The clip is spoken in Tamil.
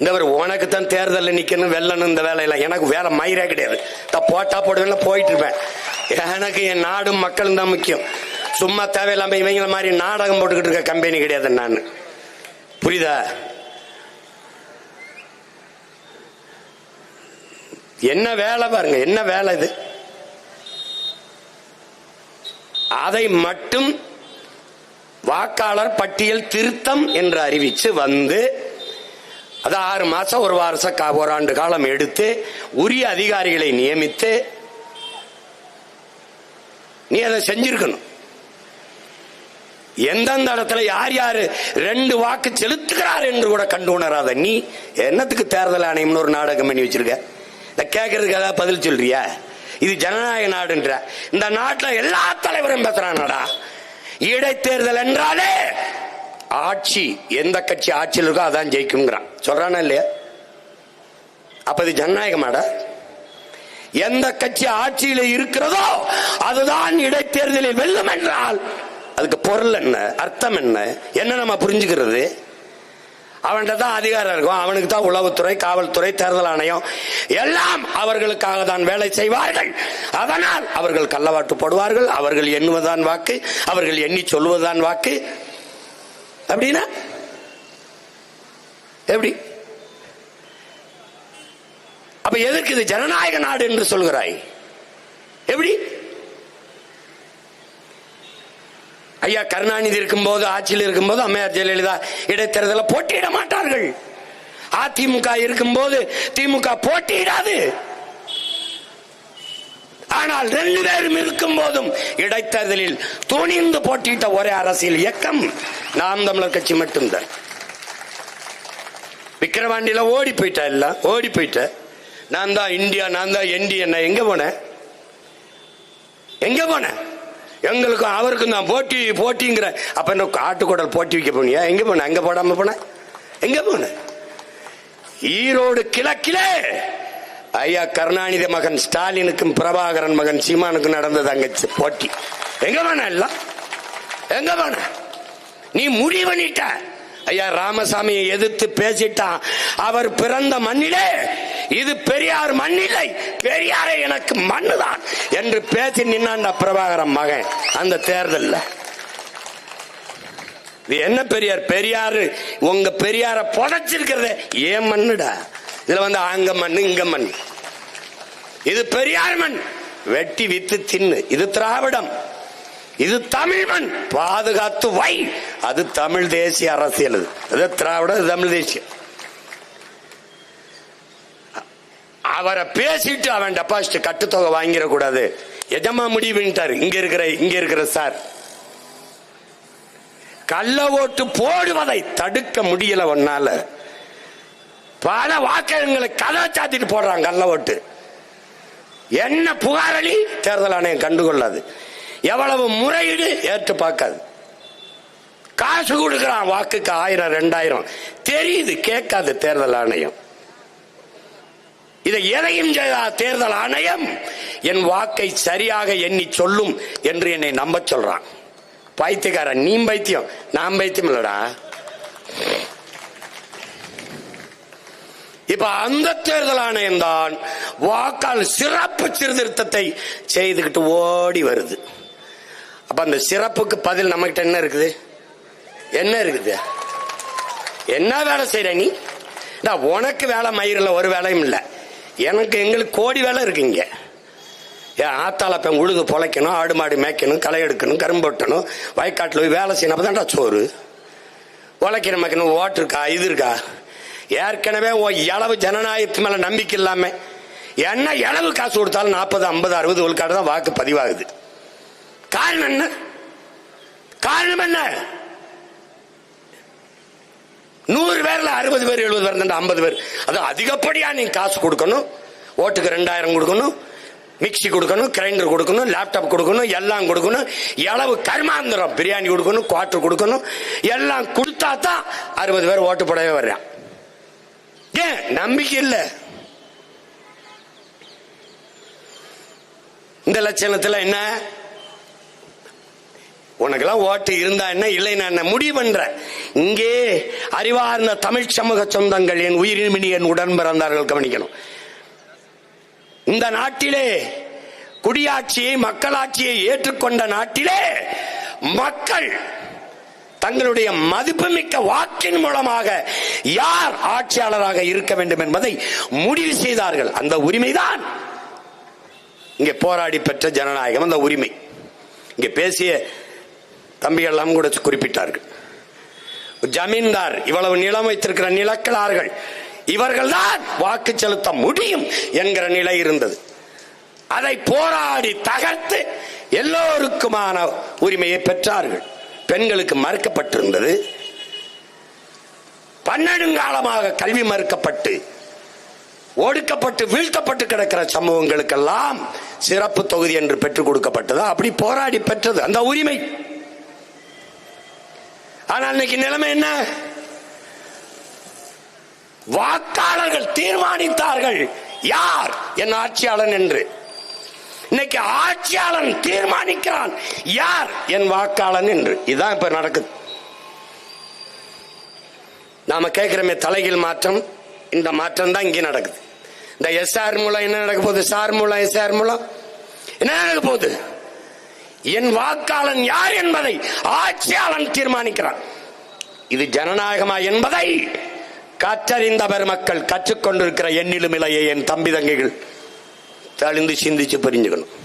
இந்த ஒரு உனக்கு தான் தேர்தலில் நிற்கணும் வெல்லணும் இந்த வேலையெல்லாம் எனக்கு வேலை மயிரே கிடையாது. தான் போட்டா போடுவேன் போயிட்டு இருப்பேன். எனக்கு என் நாடும் மக்களும் தான் முக்கியம். சும்மா தேவையில்லாம இவங்கள மாதிரி நாடகம் போட்டுக்கிட்டு இருக்க கம்பெனி கிடையாது நான். புரியுதா? என்ன வேலை பாருங்க என்ன வேலை இது? அதை மட்டும் வாக்காளர் பட்டியல் திருத்தம் என்று அறிவிச்சு வந்து அது ஆறு மாசம் ஒரு வருஷம் கா- ஒரு ஆண்டு காலம் எடுத்து உரிய அதிகாரிகளை நியமித்து நீ அதை செஞ்சிருக்கணும். எந்தெந்த இடத்துல யார் யாரு ரெண்டு வாக்கு செலுத்துகிறார் என்று கூட கண்டு உணராத நீ என்னத்துக்கு தேர்தல் ஆணையம்னு ஒரு நாடகம் பண்ணி வச்சிருக்க? இந்த கேட்கறதுக்கு ஏதாவது பதில் சொல்றியா? இது ஜனநாயக நாடுன்ற. இந்த நாட்டுல எல்லா தலைவரும் பேசுறானடா. இடைத்தேர்தல் என்றாலே ஆட்சி எந்த கட்சி ஆட்சியில் இருக்கோ அதான் ஜெயிக்குங்கிறான் சொல்றானா இல்லையா? அப்ப இது ஜனநாயகமாடா? எந்த கட்சி ஆட்சியில் இருக்கிறதோ அதுதான் இடைத்தேர்தலில் வெல்லும் என்றால் அதுக்கு பொருள் என்ன? அர்த்தம் என்ன? என்ன நம்ம புரிஞ்சுக்கிறது? அவன்கிட்ட தான் அதிகாரம் இருக்கும். அவனுக்கு தான் உளவுத்துறை காவல்துறை தேர்தல் ஆணையம் எல்லாம் அவர்களுக்காக தான் வேலை செய்வார்கள். அதனால் அவர்கள் கள்ளவாட்டு போடுவார்கள். அவர்கள் எண்ணுவதுதான் வாக்கு. அவர்கள் எண்ணி சொல்வதுதான் வாக்கு. அப்படின்னா? எப்படி? அப்ப எதற்கு இது ஜனநாயக நாடு என்று சொல்கிறாய்? எப்படி? ஐயா கருணாநிதி இருக்கும்போது ஆட்சியில் இருக்கும்போது அம்மையார் ஜெயலலிதா இடைத்தேர்தல போட்டியிட மாட்டார்கள். அதிமுக இருக்கும்போது திமுக போட்டியிடாது. ஆனால் ரெண்டு பேரும் இருக்கும் போதும் இடைத்தேர்தலில் துணிந்து போட்டியிட்ட ஒரே அரசியல் இயக்கம். நாம் தமிழர் கட்சி மட்டும்தான். விக்கிரவாண்டியில ஓடி போயிட்டா எல்லாம்? ஓடி போயிட்ட? நான் தான் இந்தியா நான் தான் என்டி என்ன? எங்க போனேன் எங்க போனேன் எங்களுக்கும் அவருக்கும் தான் போட்டி போட்டிங்கிற அப்ப என்ன ஆட்டுக்குடல் போட்டி வைக்க போனியா? எங்க போன? அங்க போடாம போன? எங்க போன? ஈரோடு கிழக்கிலே ஐயா கருணாநிதி மகன் ஸ்டாலினுக்கும் பிரபாகரன் மகன் சீமானுக்கும் நடந்தது அங்க போட்டி. எங்க போனேன் எல்லாம்? எங்க போனேன் நீ முடிவனிட்ட பண்ணிட்ட ஐயா ராமசாமியை எதிர்த்து பேசிட்டான். அவர் பிறந்த மண்ணிலே இது பெரியார் மண்ணில்லை பெரியாரே எனக்கு மண்ணுதான் என்று பேசி நின்னான் பிரபாகரன் மகன். அந்த தேர்தல்ல. இது என்ன பெரியார்? பெரியாரு உங்க பெரியார புதைச்சிருக்கிறத ஏன் மண்ணுடா? இதுல வந்து அங்க மண்ணு இங்க மண். இது பெரியார் மண். வெட்டி வித்து தின்னு. இது திராவிடம். இது தமிழ் மண் பாதுகாத்து வை. அது தமிழ் தேசிய அரசியல் அது. திராவிட தமிழ் தேசியம். அவரை பேசிட்டு அவன் டெபாசிட் கட்டுத்தொகை வாங்கிடக்கூடாது. எஜமா முடிவுட்டார் இங்க இருக்கிற இங்க இருக்கிற சார் கள்ள ஓட்டு போடுவதை தடுக்க முடியல ஒன்னால. பல வாக்கங்களை கதை சாத்திட்டு போடுறான் கள்ள ஓட்டு. என்ன புகாரளி? தேர்தல் ஆணையம் கண்டுகொள்ளாது. எவ்வளவு முறையீடு ஏற்று பார்க்காது. காசு கொடுக்கிறான் வாக்குக்கு ஆயிரம் ரெண்டாயிரம். தெரியுது கேட்காது தேர்தல் ஆணையம். இதை எதையும் செய்தா தேர்தல் ஆணையம்? என் வாக்கை சரியாக எண்ணி சொல்லும் என்று என்னை நம்ப சொல்றான். பைத்தியக்காரன் நீ பைத்தியம் நான் பைத்தியம் இல்லடா. இப்ப அந்த தேர்தல் ஆணையம் தான் வாக்கால் சிறப்பு சீர்திருத்தத்தை செய்துகிட்டு ஓடி வருது. அப்ப அந்த சிறப்புக்கு பதில் நம்மகிட்ட என்ன இருக்குது? என்ன இருக்குது? என்ன வேலை செய்யற நீ? டா, உனக்கு வேலை மயிரில் ஒரு வேலையும் இல்லை. எனக்கு எங்களுக்கு கோடி வேலை இருக்குங்க ஏன் ஆத்தால பெண் உழுது பொழைக்கணும் ஆடு மாடு மேய்க்கணும் களை எடுக்கணும் கரும்பு வெட்டணும் வயக்காட்டில் போய் வேலை செய்யணும். அப்பதான்டா சோறு. உழைக்கிற மக்கணும் ஓட்டு இருக்கா இது இருக்கா? ஏற்கனவே இளவு ஜனநாயகத்து மேலே நம்பிக்கை இல்லாமல் என்ன இளவு காசு கொடுத்தாலும் நாற்பது ஐம்பது அறுபது விழுக்காடு தான் வாக்கு பதிவாகுது. காரணம் என்ன? காரணம் என்ன? நூறு பேர்ல அறுபது பேர் எழுபது பேர் ஐம்பது பேர். அது அதிகப்படியா நீ காசு கொடுக்கணும். ஓட்டுக்கு ரெண்டாயிரம் கொடுக்கணும். மிக்ஸி கொடுக்கணும் கிரைண்டர் கொடுக்கணும் லேப்டாப் கொடுக்கணும் எல்லாம் கொடுக்கணும். எளவு கர்மாந்திரம்? பிரியாணி கொடுக்கணும் குவாட்டர் கொடுக்கணும். எல்லாம் கொடுத்தா தான் அறுபது பேர் ஓட்டு போடவே வர்றான். ஏன்? நம்பிக்கை இல்லை. இந்த லட்சணத்தில் என்ன? உனக்கெல்லாம் ஓட்டு இருந்தா என்ன இல்லை என்ன? முடிவு பண்றேன் இங்கே அறிவார்ந்த தமிழ் சமூக சொந்தங்கள் என் உயிரின்மினி என் உடன் பிறந்தார்கள் கவனிக்கணும். இந்த நாட்டிலே குடியாட்சியை மக்களாட்சியை ஏற்றுக்கொண்ட நாட்டிலே மக்கள் தங்களுடைய மதிப்புமிக்க வாக்கின் மூலமாக யார் ஆட்சியாளராக இருக்க வேண்டும் என்பதை முடிவு செய்தார்கள். அந்த உரிமைதான். இங்கே போராடி பெற்ற ஜனநாயகம் அந்த உரிமை. இங்கே பேசிய தம்பிகள் எல்லாம் கூட குறிப்பிட்டார்கள். ஜமீன்தார் இவ்வளவு நிலம் வைத்திருக்கிற நிலக்கலார்கள் இவர்கள்தான் வாக்கு செலுத்த முடியும் என்கிற நிலை இருந்தது. அதை போராடி தகர்த்து எல்லோருக்குமான உரிமையை பெற்றார்கள். பெண்களுக்கு மறுக்கப்பட்டிருந்தது. பன்னெடுங்காலமாக கல்வி மறுக்கப்பட்டு ஒடுக்கப்பட்டு வீழ்த்தப்பட்டு கிடக்கிற சமூகங்களுக்கெல்லாம் சிறப்பு தொகுதி என்று பெற்றுக் கொடுக்கப்பட்டது? அப்படி போராடி பெற்றது. அந்த உரிமை ஆனால் இன்னைக்கு நிலைமை என்ன? வாக்காளர்கள் தீர்மானித்தார்கள். யார்? என் ஆட்சியாளன் என்று. இன்னைக்கு ஆட்சியாளன் தீர்மானிக்கிறான். யார்? என் வாக்காளன் என்று. இதுதான் இப்ப நடக்குது. நாம கேட்கிறோமே தலைகீழ் மாற்றம். இந்த மாற்றம் தான் இங்கே நடக்குது. இந்த எஸ்ஆர் மூலம் என்ன நடக்க போகுது? சார் மூலம் எஸ்ஆர் மூலம். என்ன நடக்க போகுது? என் வாக்காளன் யார் என்பதை ஆட்சியாளன் தீர்மானிக்கிறான். இது ஜனநாயகமா என்பதை கற்றறிந்த பெருமக்கள் கற்றுக்கொண்டிருக்கிற எண்ணிலும் இலையை என் தம்பி தங்கைகள். தெளிந்து சிந்திச்சு புரிஞ்சுக்கணும்.